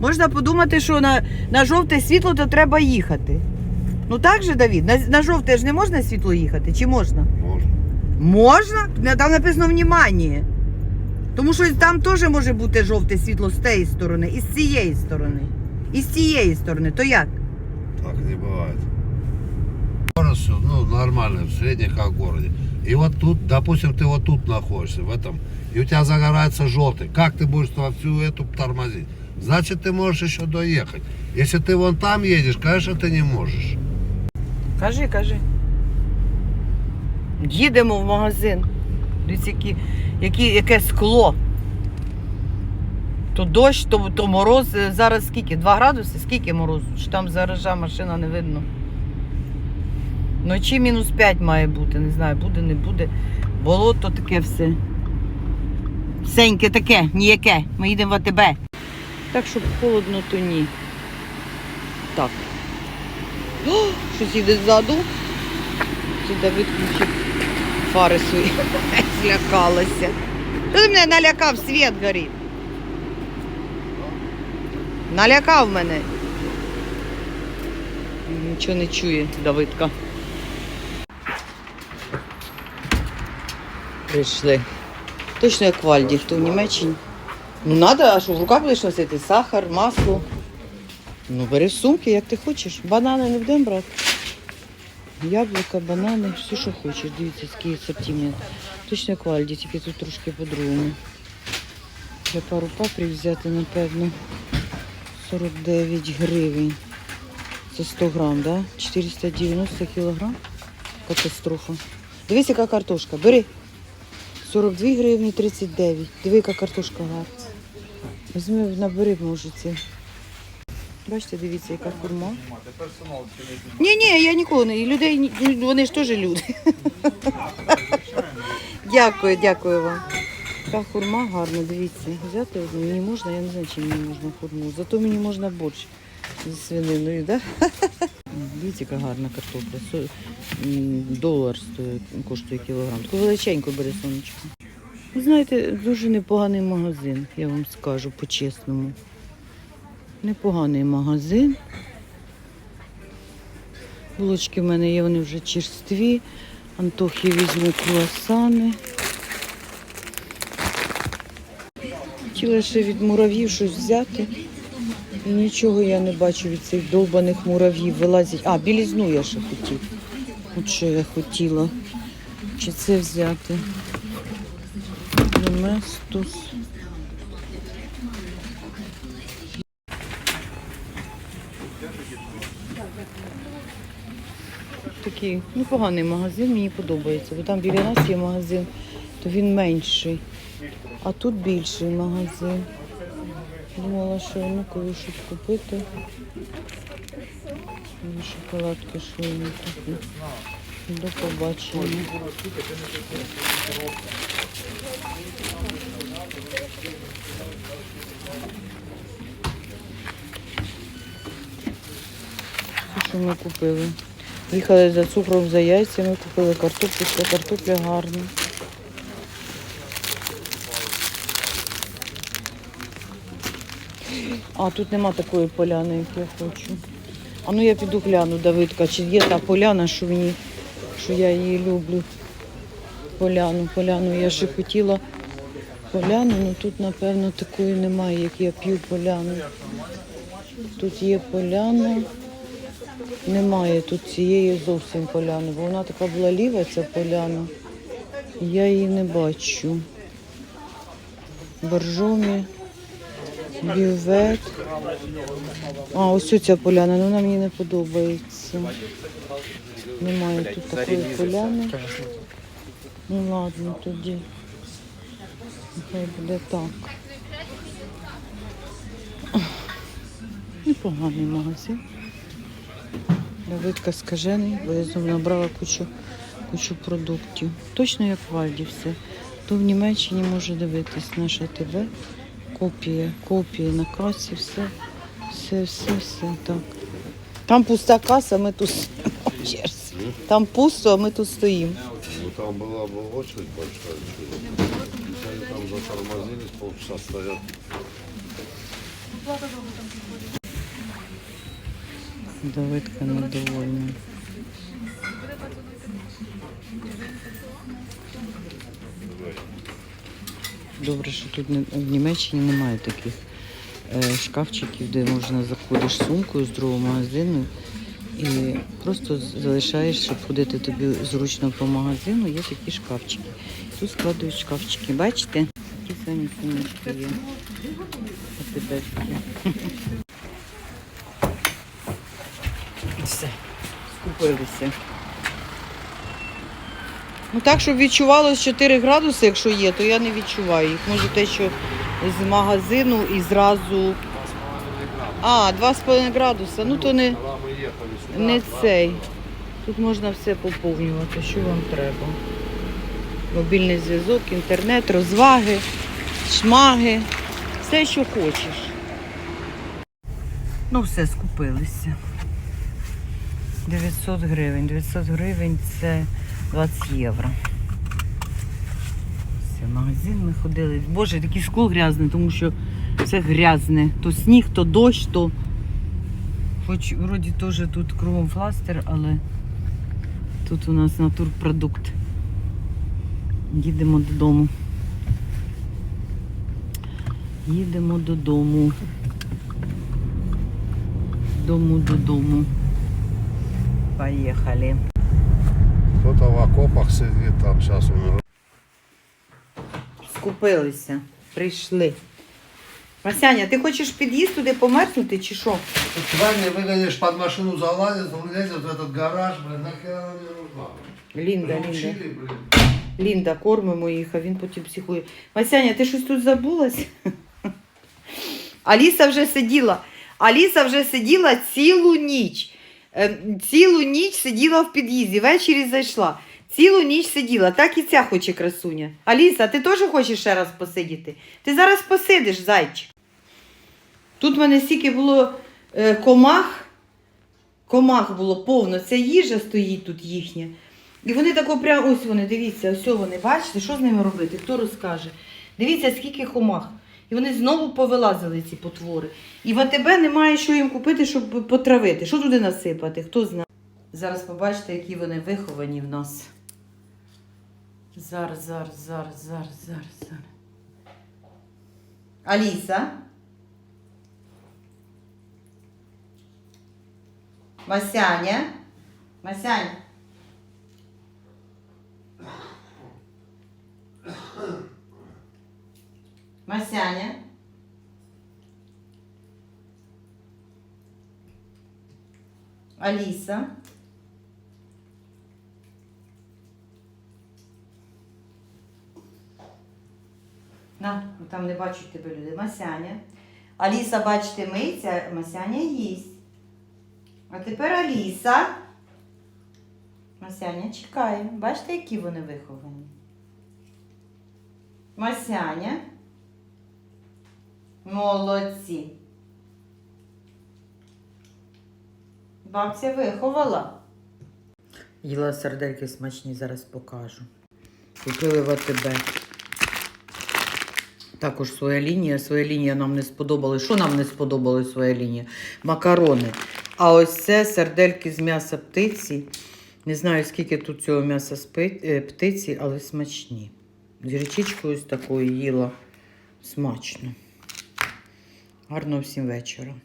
Можна подумати, що на, на жовте світло то треба їхати. Ну так же, Давід? На, на жовте ж не можна світло їхати, чи можна? Можно. Можна? На- Там написано внимание. Тому що там теж може бути жовте світло з тієї сторони, і з цієї сторони. І з цієї сторони. То як? Так не бывает. Город все, ну, нормально, в средних как в городе. И вот тут, допустим, ты вот тут находишься, в этом, и у тебя загорается желтый. Как ты будешь во всю эту тормозить? Значит, ты можешь еще доехать. Если ты вон там едешь, конечно, ты не можешь. Кажи, кажи. Їдемо в магазин. Дивіться, які, які, яке скло. То дощ, то, то мороз. Е, Зараз скільки? 2 градуси? Скільки морозу? Чи там заража машина не видно? Вночі мінус 5 має бути, не знаю, буде, не буде. Болото таке все. Сеньке таке, ніяке. Ми їдемо в АТБ. Так, щоб холодно, то ні. Так. О, щось їде ззаду. Чи Давид включив фари свої. Злякалася. Ти мене налякав, світ горить. Налякав мене. Нічого не чує Давидка. Прийшли. Точно як в Альді, хто в Німеччині. Ну надо, а що в руках будеш носити? Сахар, масло. Ну, бери сумки, як ти хочеш. Банани не будемо брати. Яблука, банани, все, що хочеш. Дивіться, який асортимент. Точно як в Альді, тільки тут трошки по-другому. Для пару паприк взяти, напевно, 49 гривень. Це 100 грам, да? 490 кілограм. Катастрофа. Дивись, яка картошка. Бери. 42 гривні 39. Диви, яка картошка гарна. Візьми, набери, може, це. Бачите, дивіться, яка хурма. Ні, ні, я ніколи не. Людей вони ж теж люди. дякую, дякую вам. Така хурма гарна, дивіться. Взяти одну мені можна, я не знаю, чи мені можна хурму. Зато мені можна борщ зі свининою? Да? Дивіться, яка гарна картопля. Долар стоїть, коштує кілограм. Таку величеньку бере сонечко. Знаєте, дуже непоганий магазин, я вам скажу по-чесному. Непоганий магазин. Булочки в мене є, вони вже черстві. Антохі візьму круасани. Хотіла ще від мурав'їв щось взяти. І нічого я не бачу від цих довбаних мурав'їв. Вилазять. А, білізну я ще хотів. От що я хотіла. Чи це взяти? Доместос. Такий непоганий магазин, мені подобається. Бо там біля нас є магазин, то він менший. А тут більший магазин. Думала, що ну коли щось купити. Шоколадки такі. До побачення. Що ми купили? Їхали за цукром, за яйцями, купили картоплю, що картопля гарна. А, тут нема такої поляни, як я хочу. А ну я піду гляну, Давидка, чи є та поляна, що мені, що я її люблю. Поляну, поляну. Я ще хотіла поляну, але тут, напевно, такої немає, як я п'ю поляну. Тут є поляна. Немає тут цієї зовсім поляни, бо вона така була ліва, ця поляна. Я її не бачу. Боржомі. Бювет. А, ось ця поляна, але вона мені не подобається. Немає тут такої поляни. Ну ладно, тоді. Нехай буде так. Непоганий магазин. Давидка скажений, бо я знову набрала кучу, кучу продуктів. Точно як в Альді все. То в Німеччині може дивитись наша ТВ. Копія, копії на касі, все, все, все, все так. Там пуста каса, ми тут. Там пусто, а ми тут стоїмо. Ну там была бы очередь большая. Там затормозились, полчаса стоят. Давидка недовольна. Добре, що тут в Німеччині немає таких е, шкафчиків, де можна заходиш сумкою з другого магазину і просто залишаєш, щоб ходити тобі зручно по магазину, є такі шкафчики. Тут складують шкафчики. Бачите? Такі самі сумочки є. Все, скупилися. Ну так, щоб відчувалось 4 градуси, якщо є, то я не відчуваю їх. Може те, що з магазину і зразу. А, 2,5 градуса. Ну то не, не цей. Тут можна все поповнювати, що вам треба. Мобільний зв'язок, інтернет, розваги, шмаги, все, що хочеш. Ну, все, скупилися. 900 гривень. 900 гривень це 20 євро. Все, магазин ми ходили. Боже, такий скло грязне, тому що все грязне. То сніг, то дощ, то. Хоч вроді теж тут кругом фластер, але тут у нас натурпродукт. Їдемо додому. Їдемо додому. Дому додому. Поїхали. Кто-то в окопах сидит, там сейчас он Скупилися, прийшли. Масяня, ти хочеш під'їзд туди померзнути чи що? Правильно, вы, конечно, под машину залазит, он лезет в этот гараж, блин, нахера она мне нужна? Лінда, Лінда. Блин. Лінда, кормимо їх, а він потім психує. Масяня, ти щось тут забулась? Аліса вже сиділа. Аліса вже сиділа цілу ніч. Е, Цілу ніч сиділа в під'їзді, ввечері зайшла. Цілу ніч сиділа, так і ця хоче красуня. Аліса, ти теж хочеш ще раз посидіти? Ти зараз посидиш, зайчик. Тут в мене стільки було е, комах, комах було повно. Ця їжа стоїть тут їхня. І вони тако прямо, ось вони, дивіться, ось вони, бачите, що з ними робити? Хто розкаже? Дивіться, скільки комах. І вони знову повилазили ці потвори. І в АТБ немає що їм купити, щоб потравити. Що туди насипати? Хто знає? Зараз побачите, які вони виховані в нас. Зараз, зараз, зараз, зараз, зараз, зараз. Аліса. Масяня. Масянь. Масяня. Аліса. На, ну там не бачать тебе люди. Масяня. Аліса, бачите, миється, Масяня їсть. А тепер Аліса. Масяня чекає. Бачите, які вони виховані? Масяня. Молодці. Бабця виховала. Їла сердельки смачні, зараз покажу. Купили в АТБ. Також своя лінія. Своя лінія нам не сподобалась. Що нам не сподобалась своя лінія? Макарони. А ось це сердельки з м'яса птиці. Не знаю, скільки тут цього м'яса е, птиці, але смачні. З гречичкою ось такою їла. Смачно. Гарного всім вечора.